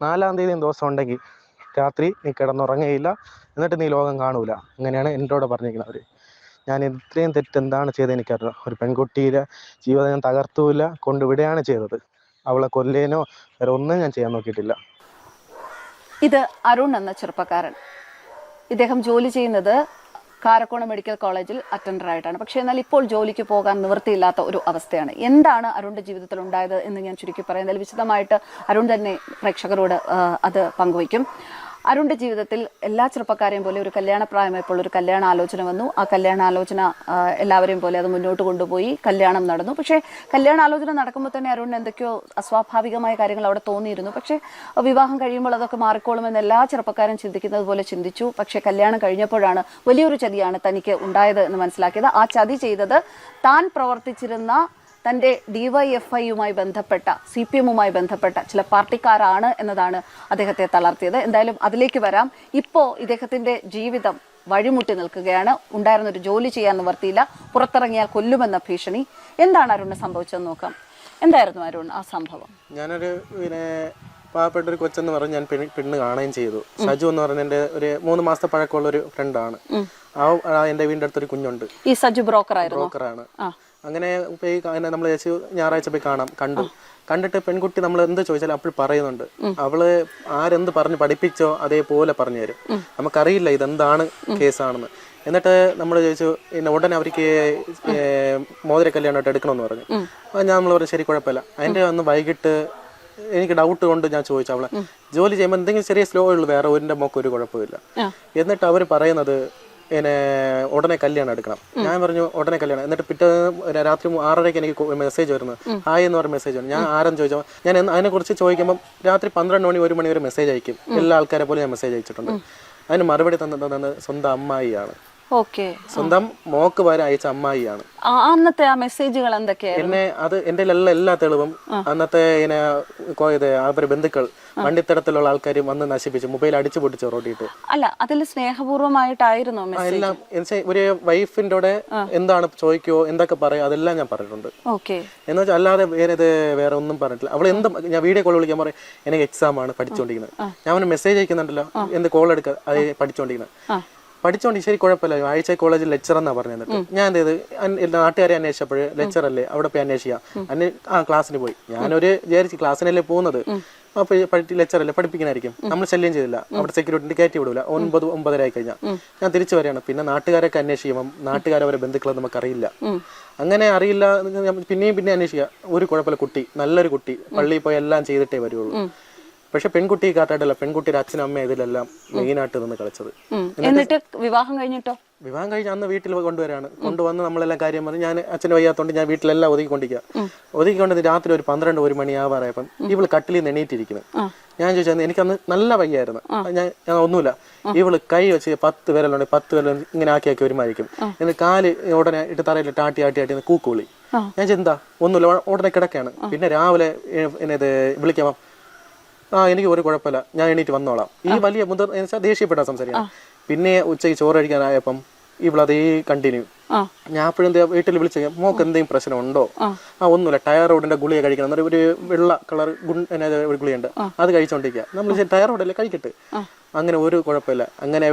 നാലാം തീയതി ദിവസം ഉണ്ടെങ്കിൽ രാത്രി നീ കിടന്നുറങ്ങുകയില്ല എന്നിട്ട് നീ ലോകം കാണൂല. അങ്ങനെയാണ് എന്നോട് പറഞ്ഞിരിക്കുന്നത് അവർ ഞാൻ ഇത്രയും തെറ്റ് എന്താണ് ചെയ്തത് എനിക്കറിയാം ഒരു പെൺകുട്ടിയുടെ ജീവിതം ഞാൻ തകർത്തുമില്ല കൊണ്ടുവിടുകയാണ് ചെയ്തത്. അവളെ കൊല്ലേനോ വേറെ ഒന്നും ഞാൻ ചെയ്യാൻ നോക്കിയിട്ടില്ല. ഇത് അരുൺ എന്ന ചെറുപ്പക്കാരൻ. ഇദ്ദേഹം ജോലി ചെയ്യുന്നത് കാരക്കോണം മെഡിക്കൽ കോളേജിൽ അറ്റൻഡർ ആയിട്ടാണ്. പക്ഷേ എന്നാൽ ഇപ്പോൾ ജോലിക്ക് പോകാൻ നിവൃത്തിയില്ലാത്ത ഒരു അവസ്ഥയാണ്. എന്താണ് അരുണിന്റെ ജീവിതത്തിൽ ഉണ്ടായത് എന്ന് ഞാൻ ചുരുക്കി പറയുന്നതിൽ വിശദമായിട്ട് അരുൺ തന്നെ പ്രേക്ഷകരോട് അത് പങ്കുവയ്ക്കും. അരുണിന്റെ ജീവിതത്തിൽ എല്ലാ ചെറുപ്പക്കാരെയും പോലെ ഒരു കല്യാണ പ്രായമായപ്പോൾ ഒരു കല്യാണ ആലോചന വന്നു. ആ കല്യാണ ആലോചന എല്ലാവരെയും പോലെ അത് മുന്നോട്ട് കൊണ്ടുപോയി കല്യാണം നടന്നു. പക്ഷേ കല്യാണ ആലോചന നടക്കുമ്പോൾ തന്നെ അരുൺ എന്തൊക്കെയോ അസ്വാഭാവികമായ കാര്യങ്ങൾ അവിടെ തോന്നിയിരുന്നു. പക്ഷേ വിവാഹം കഴിയുമ്പോൾ അതൊക്കെ മാറിക്കോളുമെന്ന് എല്ലാ ചെറുപ്പക്കാരും ചിന്തിക്കുന്നത് പോലെ ചിന്തിച്ചു. പക്ഷേ കല്യാണം കഴിഞ്ഞപ്പോഴാണ് വലിയൊരു ചതിയാണ് തനിക്ക് ഉണ്ടായത് എന്ന് മനസ്സിലാക്കിയത്. ആ ചതി ചെയ്തത് താൻ പ്രവർത്തിച്ചിരുന്ന തന്റെ ഡിവൈഎഫ്ഐയുമായി ബന്ധപ്പെട്ട സി പി എമ്മുമായി ബന്ധപ്പെട്ട ചില പാർട്ടിക്കാരാണ് എന്നതാണ് അദ്ദേഹത്തെ തളർത്തിയത്. എന്തായാലും അതിലേക്ക് വരാം. ഇപ്പോ ഇദ്ദേഹത്തിന്റെ ജീവിതം വഴിമുട്ടി നിൽക്കുകയാണ്. ഉണ്ടായിരുന്ന ഒരു ജോലി ചെയ്യാൻ നിവർത്തിയില്ല. പുറത്തിറങ്ങിയാൽ കൊല്ലുമെന്ന ഭീഷണി. എന്താണ് അരുണ് സംഭവിച്ചതെന്ന് നോക്കാം. എന്തായിരുന്നു അരുൺ ആ സംഭവം? ഞാനൊരു പിന്നെ പാവപ്പെട്ട ഒരു കൊച്ചെന്ന് പറഞ്ഞ് ഞാൻ പെണ്ണ് കാണുകയും ചെയ്തു. സജു എന്ന് പറഞ്ഞ എന്റെ ഒരു മൂന്ന് മാസത്തെ പഴക്കമുള്ള ഒരു ഫ്രണ്ടാണ് ആ ആ എന്റെ വീടിന്റെ അടുത്തൊരു കുഞ്ഞുണ്ട്. ഈ സജു ബ്രോക്കർ ബ്രോക്കറാണ്. അങ്ങനെ പോയി നമ്മൾ ചേച്ചി ഞായറാഴ്ച പോയി കാണാം. കണ്ടു. കണ്ടിട്ട് പെൺകുട്ടി നമ്മൾ എന്ത് ചോദിച്ചാലും അപ്പോൾ പറയുന്നുണ്ട്. അവൾ ആരെന്ത് പറഞ്ഞ് പഠിപ്പിച്ചോ അതേപോലെ പറഞ്ഞു തരും. നമുക്കറിയില്ല ഇതെന്താണ് കേസാണെന്ന്. എന്നിട്ട് നമ്മൾ ചോദിച്ചു പിന്നെ ഉടനെ അവർക്ക് മോതിര കല്യാണമായിട്ട് എടുക്കണമെന്ന് പറഞ്ഞു. അപ്പോൾ ഞാൻ നമ്മൾ പറഞ്ഞു ശരി കുഴപ്പമില്ല. അതിന്റെ അന്ന് വൈകിട്ട് എനിക്ക് ഡൗട്ട് കൊണ്ട് ഞാൻ ചോദിച്ചു അവളെ ജോലി ചെയ്യുമ്പോൾ എന്തെങ്കിലും ചെറിയ സ്ലോ ഉള്ളൂ വേറെ ഒരിന്റെ മോക്ക് ഒരു കുഴപ്പമില്ല. എന്നിട്ട് അവർ പറയുന്നത് പിന്നെ ഉടനെ കല്യാണം എടുക്കണം. ഞാൻ പറഞ്ഞു ഉടനെ കല്യാണം. എന്നിട്ട് പിറ്റേ രാത്രി ആറരയ്ക്ക് എനിക്ക് മെസ്സേജ് വരുന്നു. ഹായ് എന്ന് പറഞ്ഞ മെസ്സേജ് വരുന്നു ഞാൻ ആരെന്ന് ചോദിച്ചോ ഞാൻ അതിനെ കുറിച്ച് ചോദിക്കുമ്പോൾ രാത്രി പന്ത്രണ്ട് മണി ഒരു മണി വരെ മെസ്സേജ് അയക്കും. എല്ലാ ആൾക്കാരെ പോലും ഞാൻ മെസ്സേജ് അയച്ചിട്ടുണ്ട്. അതിന് മറുപടി തന്നത് സ്വന്തം അമ്മായിയാണ്. സ്വന്തം മോക്ക് വരെ അയച്ച അമ്മായിയാണ്. അന്നത്തെ ആ മെസ്സേജുകൾ എന്തൊക്കെയാണ് എന്നെ അത് എന്റെ എല്ലാ തെളിവും അന്നത്തെ അവരുടെ ബന്ധുക്കൾ വണ്ടിത്തടത്തിലുള്ള ആൾക്കാർ വന്ന് നശിപ്പിച്ചു മൊബൈൽ അടിച്ചു പൊട്ടിച്ചു റോട്ടിട്ട് അല്ല അതിൽ സ്നേഹപൂർവമായിട്ടായിരുന്നു എല്ലാം ഒരു വൈഫിന്റെ കൂടെ എന്താണ് ചോദിക്കുവോ എന്തൊക്കെ പറയോ അതെല്ലാം ഞാൻ പറഞ്ഞിട്ടുണ്ട്. ഓക്കെ. എന്ന് വെച്ചാൽ അല്ലാതെ വേറെ ഇത് വേറെ ഒന്നും പറഞ്ഞിട്ടില്ല. അവൾ എന്ത് ഞാൻ വീഡിയോ കോൾ വിളിക്കാൻ പറയും എനിക്ക് എക്സാം ആണ് പഠിച്ചുകൊണ്ടിരിക്കുന്നത് ഞാൻ അവന് മെസ്സേജ് അയക്കുന്നുണ്ടല്ലോ എന്ത് കോൾ എടുക്കുക അത് പഠിച്ചുകൊണ്ടിരിക്കുന്നത് പഠിച്ചോണ്ട് ശരി കുഴപ്പമില്ല. ആഴ്ച കോളേജിൽ ലെക്ചർ എന്നാ പറഞ്ഞു തന്നിട്ട് ഞാൻ എന്ത് ചെയ്ത് നാട്ടുകാരെ അന്വേഷിച്ചപ്പോൾ ലെക്ചർ അല്ലേ അവിടെ പോയി അന്വേഷിക്കാം. അന്വേ ആ ക്ലാസ്സിന് പോയി. ഞാനൊരു വിചാരിച്ച് ക്ലാസ്സിനല്ലേ പോകുന്നത്. അല്ലേ? പഠിപ്പിക്കണായിരിക്കും. നമ്മൾ ശല്യം ചെയ്തില്ല. അവിടെ സെക്യൂരിറ്റി കയറ്റി വിടൂല. ഒൻപത് ഒമ്പതര ആയി കഴിഞ്ഞാൽ ഞാൻ തിരിച്ചു വരികയാണ്. പിന്നെ നാട്ടുകാരൊക്കെ അന്വേഷിക്കുമ്പോൾ നാട്ടുകാരവരെ അവരെ ബന്ധുക്കളെ നമുക്കറിയില്ല അങ്ങനെ അറിയില്ല. പിന്നെയും പിന്നെ അന്വേഷിക്കുക. ഒരു കുഴപ്പമില്ല. കുട്ടി. നല്ലൊരു കുട്ടി. പള്ളിയിൽ പോയി എല്ലാം ചെയ്തിട്ടേ വരുള്ളൂ. പക്ഷെ പെൺകുട്ടി കാട്ടായിട്ടല്ല പെൺകുട്ടിയുടെ അച്ഛനും അമ്മ ഇതിലെല്ലാം മെയിനായിട്ട് നിന്ന് കളിച്ചത്. എന്നിട്ട് വിവാഹം കഴിഞ്ഞിട്ടോ? വിവാഹം കഴിഞ്ഞ് അന്ന് വീട്ടിൽ കൊണ്ടുവരാണ്. കൊണ്ടുവന്ന് നമ്മളെല്ലാം കാര്യം പറഞ്ഞ് ഞാൻ അച്ഛന് വയ്യാത്തോണ്ട് ഞാൻ വീട്ടിലെല്ലാം ഒതുക്കിക്കൊണ്ടിരിക്കുക ഒതുക്കിക്കൊണ്ട് രാത്രി ഒരു പന്ത്രണ്ട് ഒരു മണിയാവാറായപ്പം ഇവൾ കട്ടിലിൽ നിന്ന് എണീറ്റിരിക്കുന്നു ഞാൻ ചോദിച്ചത് എനിക്കന്ന് നല്ല വയ്യായിരുന്നു. ഞാൻ ഞാൻ ഒന്നുമില്ല. ഇവൾ കൈ വെച്ച് പത്ത് വിരലുണ്ട് പത്ത് വിരൽ ഇങ്ങനെ ആക്കി ആക്കി ഒരുമായിരിക്കും എന്നിട്ട് കാൽ ഉടനെ ഇട്ട് തറയിൽ ആട്ടി ആട്ടി ആട്ടി കൂക്കുവിളി. ഞാൻ ചെന്താ ഒന്നുമില്ല ഉടനെ കിടക്കാണ്. പിന്നെ രാവിലെ എന്നത് വിളിക്കാം ആ എനിക്ക് ഒരു കുഴപ്പമില്ല. ഞാൻ എണീറ്റ് വന്നോളാം. ഈ വലിയ മുതിർ എന്ന് വെച്ചാൽ ദേഷ്യപ്പെട്ടാ സംസാരിക്കാം പിന്നെ ഉച്ചയ്ക്ക് ചോറ് കഴിക്കാനായപ്പം ഇവളതേ കണ്ടിന്യൂ ഞാൻ അപ്പോഴും വീട്ടിൽ വിളിച്ചു മോക്ക് എന്തെങ്കിലും പ്രശ്നമുണ്ടോ? ആ. ഒന്നുമില്ല. ടയറോഡിന്റെ ഗുളിക കഴിക്കണം. എന്നൊരു ഒരു വെള്ള കളർ ഒരു ഗുളിയുണ്ട് അത് കഴിച്ചോണ്ടിരിക്കുക നമ്മൾ ടയർ ടയറോഡല്ലേ കഴിക്കട്ടെ. അങ്ങനെ ഒരു കുഴപ്പമില്ല. അങ്ങനെ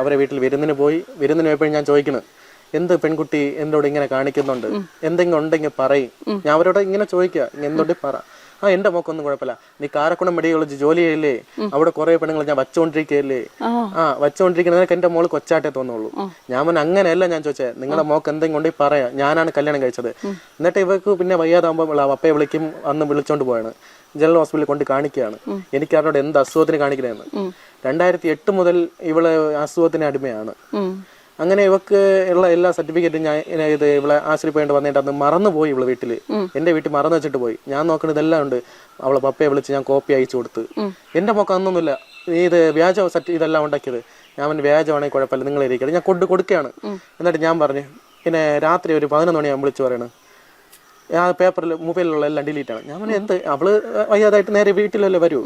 അവരെ വീട്ടിൽ വിരുന്നിന് പോയി. വിരുന്നിന് പോയപ്പോഴും ഞാൻ ചോദിക്കുന്നത് എന്ത് പെൺകുട്ടി എന്നോട് ഇങ്ങനെ കാണിക്കുന്നുണ്ട്? എന്തെങ്കിലും ഉണ്ടെങ്കിൽ പറയും. ഞാൻ അവരോട് ഇങ്ങനെ ചോദിക്കുക എന്തുകൊണ്ട് പറ. ആ എന്റെ മോക്കൊന്നും കുഴപ്പമില്ല. നീ കാരക്കുണ്ടം മെഡിക്കൽ കോളേജ് ജോലി ചെയ്യല്ലേ അവിടെ കുറെ പെണ്ണുങ്ങൾ ഞാൻ വച്ചോണ്ടിരിക്കല്ലേ ആ. വച്ചോണ്ടിരിക്കുന്ന എന്റെ മോൾ കൊച്ചാട്ടേ തോന്നുള്ളൂ ഞാൻ മുൻ അങ്ങനെയല്ല ഞാൻ ചോദിച്ചേ. നിങ്ങളുടെ മോക്ക് എന്തെങ്കിലും കൊണ്ടേ പറയാം. ഞാനാണ് കല്യാണം കഴിച്ചത്. എന്നിട്ട് ഇവർക്ക് പിന്നെ വയ്യാതാകുമ്പോൾ അപ്പയെ വിളിക്കും അന്ന് വിളിച്ചോണ്ട് പോയാണ് ജനറൽ ഹോസ്പിറ്റലിൽ കൊണ്ട് കാണിക്കുകയാണ്. എനിക്ക് അവരോട് എന്ത് അസുഖത്തിന് കാണിക്കണമെന്ന് രണ്ടായിരത്തി എട്ട് മുതൽ ഇവൾ അസുഖത്തിന് അടിമയാണ്. അങ്ങനെ ഇവക്ക് ഉള്ള എല്ലാ സർട്ടിഫിക്കറ്റും ഞാൻ ഇത് ഇവളെ ആശ്രയിപ്പേണ്ട വന്നിട്ട് അന്ന് മറന്നു പോയി ഇവൾ വീട്ടിൽ. എന്റെ വീട്ടിൽ മറന്നു വെച്ചിട്ട് പോയി. ഞാൻ നോക്കണ ഇതെല്ലാം ഉണ്ട്. അവളെ പപ്പയെ വിളിച്ച് ഞാൻ കോപ്പി അയച്ചു കൊടുത്ത്. എന്റെ പൊക്കം അന്നൊന്നുമില്ല. ഇത് വ്യാജ സർട്ടി ഇതെല്ലാം ഉണ്ടാക്കിയത്. ഞാൻ അവൻ വ്യാജമാണെങ്കിൽ കുഴപ്പമില്ല. നിങ്ങൾ ഇരിക്കണം. ഞാൻ കൊണ്ട് കൊടുക്കുകയാണ്. എന്നിട്ട് ഞാൻ പറഞ്ഞു പിന്നെ രാത്രി ഒരു പതിനൊന്ന് ഞാൻ വിളിച്ചു പറയണത് ആ പേപ്പറിൽ മൊബൈലിലുള്ള എല്ലാം ഡിലീറ്റ് ആണ്. ഞാൻ പറഞ്ഞു എന്ത്? അവൾ വയ്യാതായിട്ട് നേരെ വീട്ടിലല്ലേ വരൂ?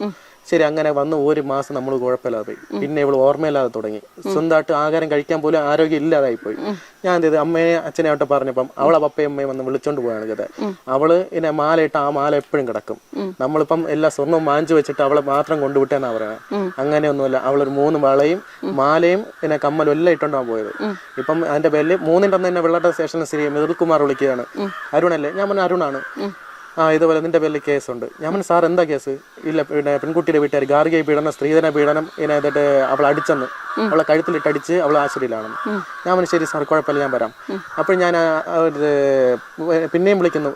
ശരി അങ്ങനെ വന്ന് ഒരു മാസം നമ്മൾ കുഴപ്പമില്ലാതെ പോയി. പിന്നെ ഇവൾ ഓർമ്മയില്ലാതെ തുടങ്ങി. സ്വന്തമായിട്ട് ആഹാരം കഴിക്കാൻ പോലും ആരോഗ്യം ഇല്ലാതായി പോയി. ഞാൻ എന്ത് ചെയ്തു? അമ്മയെ അച്ഛനെ ആയിട്ട് പറഞ്ഞപ്പം അവളെ പപ്പയും അമ്മയും വന്ന് വിളിച്ചോണ്ട് പോവാണ് കഥ അവൾ ഇങ്ങനെ മാല ഇട്ട് ആ മാല എപ്പോഴും കിടക്കും. നമ്മളിപ്പം എല്ലാ സ്വർണവും വാങ്ങിച്ചു വെച്ചിട്ട് അവളെ മാത്രം കൊണ്ടുവിട്ടെന്നാ പറയുന്നത് അങ്ങനെയൊന്നുമില്ല. അവളൊരു മൂന്ന് വളയും മാലയും പിന്നെ കമ്മലും എല്ലാം ഇട്ടോണ്ടാണ് പോയത്. ഇപ്പം അതിന്റെ പേരിൽ മൂന്നിന്റെ അന്ന് തന്നെ വെള്ളാട്ട സ്റ്റേഷനിൽ ശ്രീ മിഥുൽകുമാർ വിളിക്കുകയാണ്. അരുണല്ലേ? ഞാൻ പറഞ്ഞ അരുണാണ്. ആ ഇതുപോലെ നിന്റെ പേരിൽ കേസുണ്ട്. ഞാൻ സാർ എന്താ കേസ്? ഇല്ല പിന്നെ പെൺകുട്ടിയുടെ വീട്ടുകാർ ഗാർഹിക പീഡനം സ്ത്രീധന പീഡനം ഇങ്ങനെ എന്നിട്ട് അവൾ അടിച്ചെന്ന്. അവളെ കഴുത്തിലിട്ട് അടിച്ച് അവൾ ആശുപത്രിയിലാണെന്ന് ഞാൻ പറഞ്ഞു ശരി സാർ കുഴപ്പമില്ല ഞാൻ വരാം. അപ്പോൾ ഞാൻ പിന്നെയും വിളിക്കുന്നു.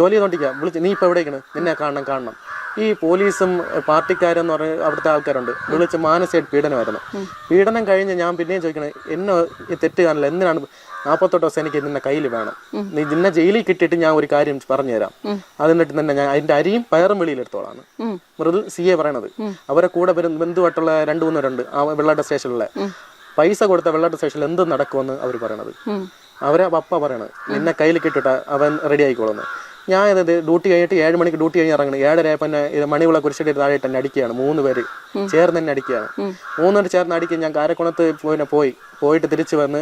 ജോലി ചെയ്തോണ്ടിരിക്കുക വിളിച്ച് നീ ഇപ്പോൾ എവിടേക്കാണ്? നിന്നെ കാണണം കാണണം. ഈ പോലീസും പാർട്ടിക്കാരെന്ന് പറഞ്ഞ അവിടുത്തെ ആൾക്കാരുണ്ട്. വിളിച്ച് മാനസികമായിട്ട് പീഡനമായിരുന്നു. പീഡനം കഴിഞ്ഞ് ഞാൻ പിന്നെയും ചോദിക്കണേ എന്നെ ഈ തെറ്റ് കാണില്ല എന്തിനാണ് നാൽപ്പത്തെട്ട് ദിവസം എനിക്ക് നിന്നെ കയ്യിൽ വേണം? നീ നിന്നെ ജയിലിൽ കിട്ടിയിട്ട് ഞാൻ ഒരു കാര്യം പറഞ്ഞുതരാം. അതിന്നിട്ട് തന്നെ ഞാൻ അതിന്റെ അരിയും പയറും വെളിയിലെടുത്തോളാണ് മൃദു സി എ പറയണത്. അവരെ കൂടെ വരും ബന്ധുവായിട്ടുള്ള രണ്ടു മൂന്ന് പേരുണ്ട്. ആ വെള്ളാട്ട സ്റ്റേഷനിലെ പൈസ കൊടുത്ത വെള്ളാട്ട സ്റ്റേഷനിൽ എന്ത് നടക്കുമെന്ന് അവർ പറയണത്. അവരെ പപ്പ പറയണത്. നിന്നെ കയ്യിൽ കിട്ടിട്ട് അവൻ റെഡി ആയിക്കോളുന്നു. ഞാൻ ഇത് ഡ്യൂട്ടി കഴിഞ്ഞിട്ട് ഏഴ് മണിക്ക് ഡ്യൂട്ടി കഴിഞ്ഞ് ഇറങ്ങണം. ഏഴര പിന്നെ ഇത് മണിവിള കുരിശിട്ട് താഴെ തന്നെ അടിക്കുകയാണ്. മൂന്ന് പേര് ചേർന്ന് തന്നെ അടിക്കുകയാണ്. മൂന്നുപേർ ചേർന്ന് അടിക്കുക ഞാൻ കാരക്കുണത്ത് പിന്നെ പോയി. പോയിട്ട് തിരിച്ചു വന്ന്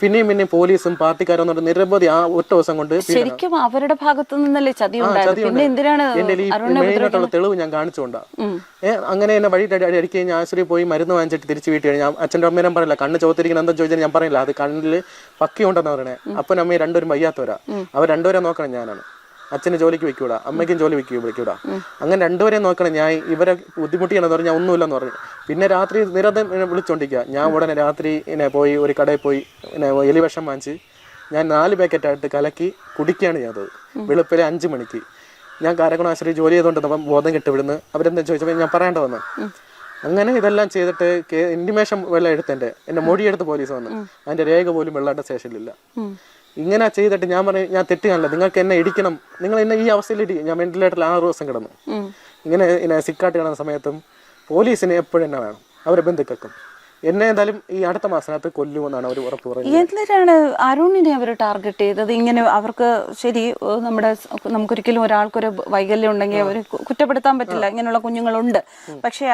പിന്നെയും പിന്നെയും പോലീസും പാർട്ടിക്കാരും നിരവധി ആ ഒറ്റ ദിവസം കൊണ്ട്. ശരിക്കും അവരുടെ ഭാഗത്തു നിന്നല്ലേ ചതി മെയിനായിട്ടുള്ള തെളിവ് ഞാൻ കാണിച്ചുകൊണ്ടാ. അങ്ങനെ എന്നെ വഴി അടിക്കുകയും ഞാൻ ആശുപത്രിയിൽ പോയി മരുന്ന് വാങ്ങിച്ചിട്ട് തിരിച്ചു വീട്ടിൽ കഴിഞ്ഞാൽ അച്ഛന്റെ അമ്മേനും പറയില്ല കണ്ണ് ചോദിച്ചിരിക്കുന്ന എന്താ ചോദിച്ചാൽ ഞാൻ പറയില്ല. അത് കണ്ണിൽ പക്കിയുണ്ടെന്ന് പറയണേ. അപ്പനും അമ്മയും രണ്ടുപേരും വയ്യാത്തവരാ. അവർ രണ്ടുപേരെ നോക്കണം ഞാനാണ്. അച്ഛന് ജോലിക്ക് വെക്കൂടാ അമ്മയ്ക്കും ജോലി വെക്കൂ വിളിക്കൂടാ. അങ്ങനെ രണ്ടുപേരെയും നോക്കണം. ഞാൻ ഇവരെ ബുദ്ധിമുട്ടിയാണെന്ന് പറഞ്ഞാൽ ഒന്നുമില്ലെന്ന് പറഞ്ഞു. പിന്നെ രാത്രി നിരന്തരം വിളിച്ചോണ്ടിരിക്കുക. ഞാൻ ഉടനെ രാത്രി ഇങ്ങനെ പോയി ഒരു കടയിൽ പോയി പിന്നെ എലി വിഷം വാങ്ങിച്ച് ഞാൻ നാല് പാക്കറ്റായിട്ട് കലക്കി കുടിക്കുകയാണ് ചെയ്തത് വെളുപ്പിലെ അഞ്ച് മണിക്ക്. ഞാൻ കാരക്കുളം ആശുപത്രി ജോലി ചെയ്തുകൊണ്ടിരുന്നപ്പം ബോധം കെട്ട് വിടുന്ന് അവരെന്താ ചോദിച്ചപ്പോൾ ഞാൻ പറയേണ്ട വന്നു. അങ്ങനെ ഇതെല്ലാം ചെയ്തിട്ട് ഇന്റിമേഷൻ വെള്ളം എടുത്തെന്റെ എന്റെ മൊഴിയെടുത്ത് പോലീസ് വന്നു. അതിന്റെ രേഖ പോലും വെള്ളാട്ട സ്റ്റേഷനിലില്ല. ഇങ്ങനെ ചെയ്തിട്ട് ഞാൻ പറഞ്ഞു ഞാൻ തെറ്റ് കാണില്ല. നിങ്ങൾക്ക് എന്നെ ഇടിക്കണം. നിങ്ങൾ എന്നെ ഈ അവസ്ഥയിൽ ഇടി ഞാൻ വെന്റിലേറ്ററിൽ ആറ് ദിവസം കിടന്നു. ഇങ്ങനെ എന്നെ സിക്കാട്ട് കിടന്ന സമയത്തും പോലീസിനെ എപ്പോഴും എന്നെ വേണം. അവരെ ബന്ധുക്കൾക്കും. എന്നെ എന്തായാലും ഈ അടുത്ത മാസത്തിനകത്ത് കൊല്ലുമെന്നാണ് അവർ ഉറപ്പ് പറയുന്നത്. എന്തിനാണ് അരുണിനെ അവർ ടാർഗറ്റ് ചെയ്തത്? ഇങ്ങനെ അവർക്ക് ശരി നമ്മുടെ നമുക്കൊരിക്കലും ഒരാൾക്കൊരു വൈകല്യം ഉണ്ടെങ്കിൽ അവർ കുറ്റപ്പെടുത്താൻ പറ്റില്ല. ഇങ്ങനെയുള്ള കുഞ്ഞുങ്ങളുണ്ട്. പക്ഷെ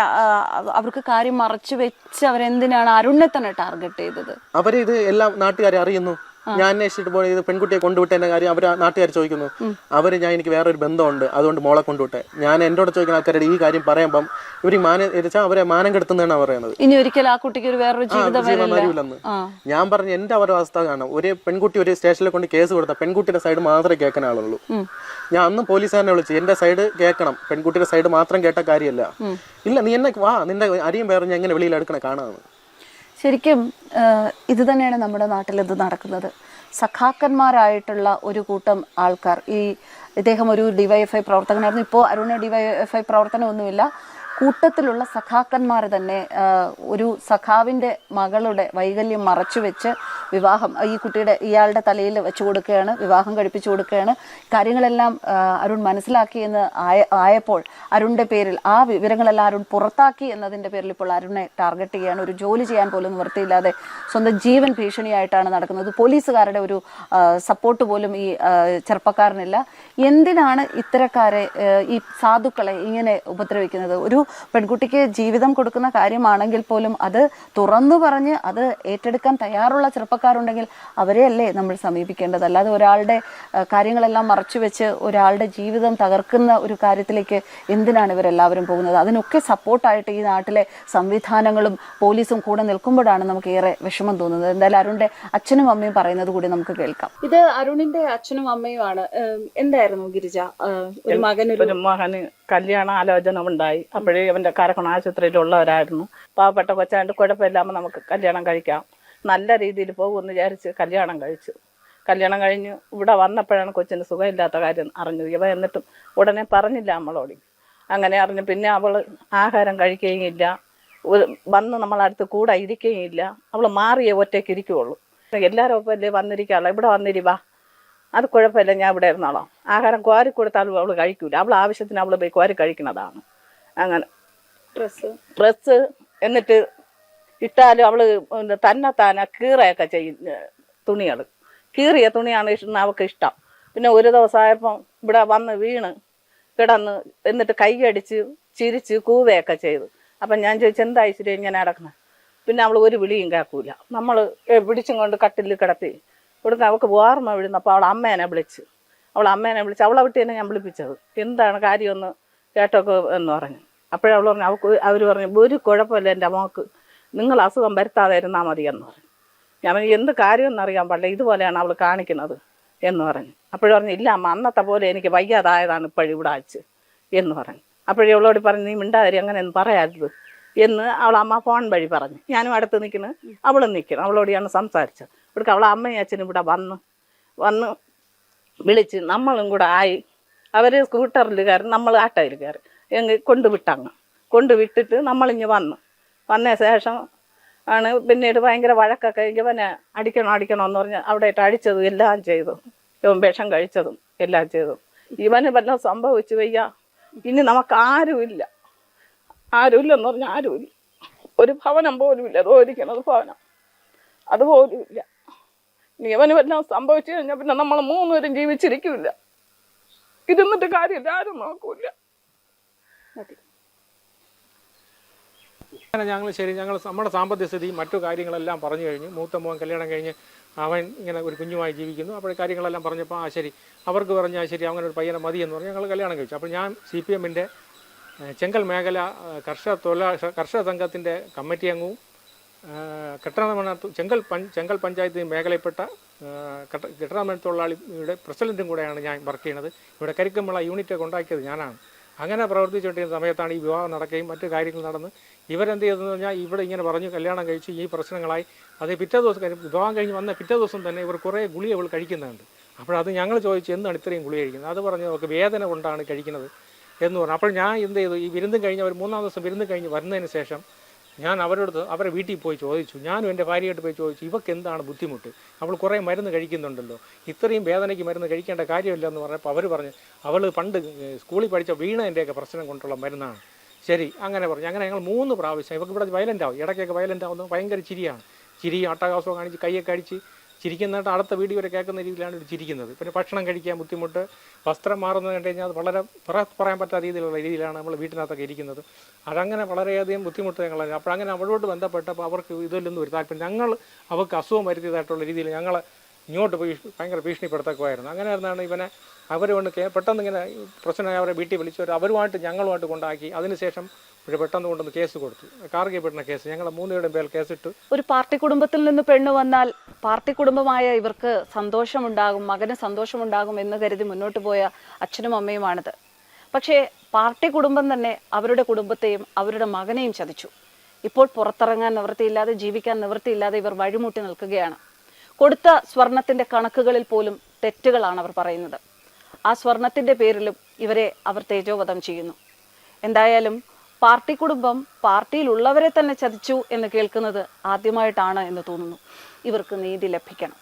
അവർക്ക് കാര്യം മറച്ചു വെച്ച് അവരെന്തിനാണ് അരുണിനെ തന്നെ ടാർഗറ്റ് ചെയ്തത്? അവരിത് എല്ലാം നാട്ടുകാരെ അറിയുന്നു. ഞാൻ അന്വേഷിച്ചിട്ട് പോയി പെൺകുട്ടിയെ കൊണ്ടുവിട്ടതിന്റെ കാര്യം അവർ നാട്ടുകാർ ചോദിക്കുന്നു. അവർ ഞാൻ എനിക്ക് വേറൊരു ബന്ധമുണ്ട് അതുകൊണ്ട് മോളെ കൊണ്ടുവിട്ടെ. ഞാൻ എന്നോട് ചോദിക്കുന്ന ആൾക്കാരുടെ ഈ കാര്യം പറയുമ്പം ഇവർ മാന വെച്ചാൽ അവരെ മാനം കെടുത്തുന്നതാണ് പറയുന്നത്. ഇനി ഒരിക്കലും ആ കുട്ടിക്ക് ഒരു വേറൊരു ജീവിതം ഞാൻ പറഞ്ഞു എന്റെ അവരുടെ അവസ്ഥ കാണാം. ഒരു പെൺകുട്ടി ഒരു സ്റ്റേഷനിൽ കൊണ്ട് കേസ് കൊടുത്ത പെൺകുട്ടിയുടെ സൈഡ് മാത്രമേ കേൾക്കാൻ ആളുള്ളൂ. ഞാൻ അന്ന് പോലീസുകാരനെ വിളിച്ചു എന്റെ സൈഡ് കേൾക്കണം. പെൺകുട്ടിയുടെ സൈഡ് മാത്രം കേട്ട കാര്യമല്ല. ഇല്ല നീ എന്നെ വാ നിന്റെ അരിയും പേർ ഞാൻ എങ്ങനെ വെളിയിൽ എടുക്കണേ കാണാമെന്ന് ശരിക്കും ഇത് തന്നെയാണ് നമ്മുടെ നാട്ടിൽ ഇത് നടക്കുന്നത്. സഖാക്കന്മാരായിട്ടുള്ള ഒരു കൂട്ടം ആൾക്കാർ. ഈ ഇദ്ദേഹം ഒരു ഡിവൈഎഫ്ഐ പ്രവർത്തകനായിരുന്നു. ഇപ്പോൾ അരുണ് ഡിവൈഎഫ്ഐ പ്രവർത്തനമൊന്നുമില്ല. കൂട്ടത്തിലുള്ള സഖാക്കന്മാർ തന്നെ ഒരു സഖാവിന്റെ മകളുടെ വൈകല്യം മറച്ചു വെച്ച് വിവാഹം ഈ കുട്ടിയുടെ ഇയാളുടെ തലയിൽ വെച്ചു കൊടുക്കുകയാണ് വിവാഹം കഴിപ്പിച്ചു കൊടുക്കുകയാണ്. കാര്യങ്ങളെല്ലാം അരുൺ മനസ്സിലാക്കി എന്ന് ആയ ആയപ്പോൾ അരുണിന്റെ പേരിൽ ആ വിവരങ്ങളെല്ലാം അരുൺ പുറത്താക്കി എന്നതിന്റെ പേരിൽ ഇപ്പോൾ അരുണിനെ ടാർഗറ്റ് ചെയ്യുകയാണ് ഒരു ജോലി ചെയ്യാൻ പോലും നിവൃത്തിയില്ലാതെ സ്വന്തം ജീവൻ ഭീഷണിയായിട്ടാണ് നടക്കുന്നത്. പോലീസുകാരുടെ ഒരു സപ്പോർട്ട് പോലും ഈ ചെറുപ്പക്കാരനില്ല. എന്തിനാണ് ഇത്തരക്കാരെ ഈ സാധുക്കളെ ഇങ്ങനെ ഉപദ്രവിക്കുന്നത്? ഒരു പെൺകുട്ടിക്ക് ജീവിതം കൊടുക്കുന്ന കാര്യമാണെങ്കിൽ പോലും അത് തുറന്നു പറഞ്ഞ് അത് ഏറ്റെടുക്കാൻ തയ്യാറുള്ള ചെറുപ്പക്കാരുണ്ടെങ്കിൽ അവരെയല്ലേ നമ്മൾ സമീപിക്കേണ്ടത്? അല്ലാതെ ഒരാളുടെ കാര്യങ്ങളെല്ലാം മറച്ചു വെച്ച് ഒരാളുടെ ജീവിതം തകർക്കുന്ന ഒരു കാര്യത്തിലേക്ക് എന്തിനാണ് ഇവരെല്ലാവരും പോകുന്നത്? അതിനൊക്കെ സപ്പോർട്ടായിട്ട് ഈ നാട്ടിലെ സംവിധാനങ്ങളും പോലീസും കൂടെ നിൽക്കുമ്പോഴാണ് നമുക്ക് ഏറെ വിഷമം തോന്നുന്നത്. എന്തായാലും അരുണിന്റെ അച്ഛനും അമ്മയും പറയുന്നത് കൂടി നമുക്ക് കേൾക്കാം. ഇത് അരുണിന്റെ അച്ഛനും അമ്മയുമാണ്. എന്തായിരുന്നു ഗിരിജ? ഒരു മകൻ ഒരു മകന് കല്യാണ ആലോചന ഉണ്ടായി അപ്പോഴേ അവന്റെ കാരക്കോണ ആശുപത്രിയിലുള്ളവരായിരുന്നു. പാവപ്പെട്ട കൊച്ചാണ്ട് കുഴപ്പമില്ലാமல் നമുക്ക് കല്യാണം കഴിക്കാം. നല്ല രീതിയിൽ പോകുമെന്ന് വിചാരിച്ച് കല്യാണം കഴിച്ചു. കല്യാണം കഴിഞ്ഞ് ഇവിടെ വന്നപ്പോഴാണ് കൊച്ചിന് സുഖമില്ലാത്ത കാര്യം അറിഞ്ഞു ഇവ എന്നിട്ടും ഉടനെ പറഞ്ഞില്ല നമ്മളോട്. അങ്ങനെ അറിഞ്ഞു പിന്നെ അവൾ ആഹാരം കഴിക്കുകയും ഇല്ല ഒരു- വന്ന് നമ്മളടുത്ത് കൂടെ ഇരിക്കുകയും ഇല്ല അവൾ മാറിയേ ഒറ്റയ്ക്ക് ഇരിക്കുകയുള്ളൂ. എല്ലാവരും ഒപ്പം അല്ലേ വന്നിരിക്കാളോ? ഇവിടെ വന്നിരി വാ. അത് കുഴപ്പമില്ല ഞാൻ ഇവിടെ ഇരുന്നോളാം. ആഹാരം കോരി കൊടുത്താലും അവൾ കഴിക്കൂല. അവൾ ആവശ്യത്തിന് അവൾ പോയി കോരി കഴിക്കുന്നതാണ്. അങ്ങനെ ഡ്രസ്സ്. ഡ്രസ്സ് എന്നിട്ട് ഇട്ടാലും അവൾ തന്നെ താനെ കീറയൊക്കെ ചെയ്യും തുണികൾ കീറിയ തുണിയാണ് ഇഷ്ടം അവൾക്ക് ഇഷ്ടം. പിന്നെ ഒരു ദിവസമായപ്പം ഇവിടെ വന്ന് വീണ് കിടന്ന് എന്നിട്ട് കൈയടിച്ച് ചിരിച്ച് കൂവയൊക്കെ ചെയ്തു. അപ്പം ഞാൻ ചോദിച്ചു എന്താ ഐശ്വര്യം ഇങ്ങനെ നടക്കുന്നത് പിന്നെ അവൾ ഒരു വിളിയും കേൾക്കൂല. നമ്മൾ പിടിച്ചും കൊണ്ട് കട്ടിലിൽ കിടത്തി. ഇവിടുന്ന് അവൾക്ക് ഓർമ്മ വിടുന്നപ്പോൾ അവൾ അമ്മേനെ വിളിച്ച്. അവൾ അമ്മേനെ വിളിച്ച് അവളെ വിട്ട് തന്നെ ഞാൻ വിളിപ്പിച്ചത്. എന്താണ് കാര്യമെന്ന് കേട്ടൊക്കെ എന്ന് പറഞ്ഞു. അപ്പോഴവൾ പറഞ്ഞു അവൾക്ക് അവർ പറഞ്ഞു ഒരു കുഴപ്പമില്ല എന്റെ മോക്ക്. നിങ്ങൾ അസുഖം വരുത്താതെ ഇരുന്നാൽ മതി എന്ന് പറഞ്ഞു. ഞാൻ എന്ത് കാര്യമെന്ന് അറിയാൻ പാടില്ല. ഇതുപോലെയാണ് അവൾ കാണിക്കുന്നത്. എന്ന് പറഞ്ഞു. അപ്പോഴും പറഞ്ഞു ഇല്ല അമ്മ അന്നത്തെ പോലെ എനിക്ക് വയ്യാതായതാണ് ഇപ്പോഴും ഇവിടെ അയച്ച് എന്ന് പറഞ്ഞു. അപ്പോഴേ അവളോട് പറഞ്ഞു നീ മിണ്ടാതിരി അങ്ങനെ ഒന്നും പറയരുത്. എന്ന് അവൾ അമ്മ ഫോൺ വഴി പറഞ്ഞു. ഞാനും അടുത്ത് നിൽക്കുന്നു. അവളും അവളോട് ഞാൻ സംസാരിച്ചത്. ഇവിടേക്ക് അവളെ അമ്മയും അച്ഛനും ഇവിടെ വന്ന്. വന്ന് വിളിച്ച് നമ്മളും കൂടെ ആയി. അവർ സ്കൂട്ടറിൽ കയറി നമ്മൾ ആട്ടോയിൽ കയറി. എങ്കിൽ കൊണ്ടുവിട്ടങ്ങ് കൊണ്ടുവിട്ടിട്ട് നമ്മളിങ്ങ് വന്നു. വന്ന ശേഷം ആണ് പിന്നീട് ഭയങ്കര വഴക്കൊക്കെ ഇവനെ അടിക്കണം അടിക്കണം എന്ന് പറഞ്ഞ് അവിടെ ഇട്ട് അടിച്ചതും എല്ലാം ചെയ്തു. ഇവൻ വിഷം കഴിച്ചതും എല്ലാം ചെയ്തു. ഇവന് വല്ലതും സംഭവിച്ചു വയ്യ. ഇനി നമുക്ക് ആരുമില്ല ആരുമില്ലെന്ന് പറഞ്ഞാൽ ആരുമില്ല ഒരു ഭവനം പോലും ഇല്ല. അതോരിക്കണത് ഭവനം. അതുപോലും ഇല്ല. ഇനി ഇവന് വല്ലതും സംഭവിച്ചു കഴിഞ്ഞാൽ പിന്നെ നമ്മൾ മൂന്നുപേരും ജീവിച്ചിരിക്കില്ല. ഇരുന്നിട്ട് കാര്യമില്ല ആരും നോക്കൂല. അങ്ങനെ ഞങ്ങൾ ശരി ഞങ്ങൾ നമ്മുടെ സാമ്പത്തിക സ്ഥിതി മറ്റു കാര്യങ്ങളെല്ലാം പറഞ്ഞു കഴിഞ്ഞു. മൂത്ത മോൻ കല്യാണം കഴിഞ്ഞ് അവൻ ഇങ്ങനെ ഒരു കുഞ്ഞുമായി ജീവിക്കുന്നു. അപ്പോൾ കാര്യങ്ങളെല്ലാം പറഞ്ഞപ്പോൾ ആ ശരി അവർക്ക് പറഞ്ഞാൽ ശരി അങ്ങനെ ഒരു പയ്യനെ മതി എന്ന് പറഞ്ഞ് ഞങ്ങൾ കല്യാണം കഴിച്ചു. അപ്പോൾ ഞാൻ സി പി എമ്മിന്റെ ചെങ്കൽ മേഖല കർഷക തൊഴിലാളി കർഷക സംഘത്തിന്റെ കമ്മിറ്റി അംഗവും കെട്ടണമെന്ന ചെങ്കൽ പഞ്ച് ചെങ്കൽ പഞ്ചായത്ത് മേഖലയിൽപ്പെട്ട കെട്ടിട തൊഴിലാളിയുടെ പ്രസിഡന്റും കൂടെയാണ് ഞാൻ വർക്ക് ചെയ്യുന്നത്. ഇവിടെ കരിക്കമ്പള യൂണിറ്റ് ഉണ്ടാക്കിയത് ഞാനാണ്. അങ്ങനെ പ്രവർത്തിച്ചുകൊണ്ടിരുന്ന സമയത്താണ് ഈ വിവാഹം നടക്കുകയും മറ്റു കാര്യങ്ങൾ നടന്ന് ഇവരെന്ത് ചെയ്തതെന്ന് പറഞ്ഞാൽ ഇവിടെ ഇങ്ങനെ പറഞ്ഞു കല്യാണം കഴിച്ചു ഈ പ്രശ്നങ്ങളായി. അത് പിറ്റേ ദിവസം വിവാഹം കഴിഞ്ഞ് വന്ന പിറ്റേ ദിവസം തന്നെ ഇവർ കുറേ ഗുളി അവൾ കഴിക്കുന്നുണ്ട്. അപ്പോഴത് ഞങ്ങൾ ചോദിച്ചു എന്താണ് ഇത്രയും ഗുളി കഴിക്കുന്നത്? അത് പറഞ്ഞു നമുക്ക് വേദന കൊണ്ടാണ് കഴിക്കുന്നത്. എന്ന് പറഞ്ഞു. അപ്പോൾ ഞാൻ എന്ത് ചെയ്തു? ഈ വിരുന്നും കഴിഞ്ഞ് അവർ മൂന്നാം ദിവസം വിരുന്നും കഴിഞ്ഞ് വരുന്നതിന് ശേഷം ഞാൻ അവരോട് അവരെ വീട്ടിൽ പോയി ചോദിച്ചു ഞാനും എന്റെ ഭാര്യയായിട്ട് പോയി ചോദിച്ചു ഇവക്ക് എന്താണ് ബുദ്ധിമുട്ട്? അവൾ കുറേ മരുന്ന് കഴിക്കുന്നുണ്ടല്ലോ. ഇത്രയും വേദനയ്ക്ക് മരുന്ന് കഴിക്കേണ്ട കാര്യമില്ല എന്ന് പറഞ്ഞപ്പോൾ അവർ പറഞ്ഞു അവൾ പണ്ട് സ്കൂളിൽ പഠിച്ച വീണതിന്റെയൊക്കെ പ്രശ്നം കൊണ്ടുള്ള മരുന്നാണ്. ശരി അങ്ങനെ പറഞ്ഞു. അങ്ങനെ ഞങ്ങൾ മൂന്ന് പ്രാവശ്യം ഇവർക്ക് ഇവിടെ വയലന്റ് ആവും ഇടയ്ക്കൊക്കെ വയലന്റ് ആവുന്നത് ഭയങ്കര ചിരിയാണ്. ചിരി അട്ടഹാസവും കാണിച്ച് കൈയൊക്കെ അടിച്ച് ചിരിക്കുന്നതായിട്ട് അടുത്ത വീഡിയോ വരെ കേൾക്കുന്ന രീതിയിലാണ് ഇവർ ചിരിക്കുന്നത്. പിന്നെ ഭക്ഷണം കഴിക്കാൻ ബുദ്ധിമുട്ട് വസ്ത്രം മാറുന്നത് കണ്ടു കഴിഞ്ഞാൽ അത് വളരെ പറ പറയാൻ പറ്റാത്ത രീതിയിലുള്ള രീതിയിലാണ് നമ്മൾ വീട്ടിനകത്തൊക്കെ ഇരിക്കുന്നത്. അതങ്ങനെ വളരെയധികം ബുദ്ധിമുട്ട് ഞങ്ങൾ അപ്പോൾ അങ്ങനെ അവളോട് ബന്ധപ്പെട്ടപ്പോൾ അവർക്ക് ഇതിലൊന്നും ഒരു താല്പര്യം. ഞങ്ങൾ അവർക്ക് അസുഖം വരുത്തിയതായിട്ടുള്ള രീതിയിൽ ഞങ്ങൾ ഇങ്ങോട്ട് പോയി ഭയങ്കര ഭീഷണിപ്പെടുത്തക്കുമായിരുന്നു അങ്ങനെ ആയിരുന്നാണ് ഇവനെ അവർ കൊണ്ട് പെട്ടെന്ന് ഇങ്ങനെ പ്രശ്നമായി അവരെ വീട്ടിൽ വിളിച്ചു അവരുമായിട്ട് ഞങ്ങളുമായിട്ട് കൊണ്ടാക്കി. അതിനുശേഷം ഒരു പെട്ടെന്ന് കൊണ്ടുവന്ന് കേസ് കൊടുത്തു. കാർഗിയപ്പെടുന്ന കേസ്. ഞങ്ങൾ മൂന്നുപേരുടെ പേരിൽ കേസിട്ട്. ഒരു പാർട്ടി കുടുംബത്തിൽ നിന്ന് പെണ്ണ് വന്നാൽ പാർട്ടി കുടുംബമായ ഇവർക്ക് സന്തോഷമുണ്ടാകും മകന് സന്തോഷമുണ്ടാകും എന്ന് കരുതി മുന്നോട്ട് പോയ അച്ഛനും അമ്മയുമാണിത്. പക്ഷേ പാർട്ടി കുടുംബം തന്നെ അവരുടെ കുടുംബത്തെയും അവരുടെ മകനെയും ചതിച്ചു. ഇപ്പോൾ പുറത്തിറങ്ങാൻ നിവൃത്തിയില്ലാതെ ജീവിക്കാൻ നിവൃത്തിയില്ലാതെ ഇവർ വഴിമുട്ടി നിൽക്കുകയാണ്. കൊടുത്ത സ്വർണത്തിന്റെ കണക്കുകളിൽ പോലും തെറ്റുകളാണ് അവർ പറയുന്നത്. ആ സ്വർണത്തിന്റെ പേരിലും ഇവരെ അവർ തേജോവധം ചെയ്യുന്നു. എന്തായാലും പാർട്ടി കുടുംബം പാർട്ടിയിലുള്ളവരെ തന്നെ ചതിച്ചു എന്ന് കേൾക്കുന്നത് ആദ്യമായിട്ടാണ് എന്ന് തോന്നുന്നു. ഇവർക്ക് നീതി ലഭിക്കണം.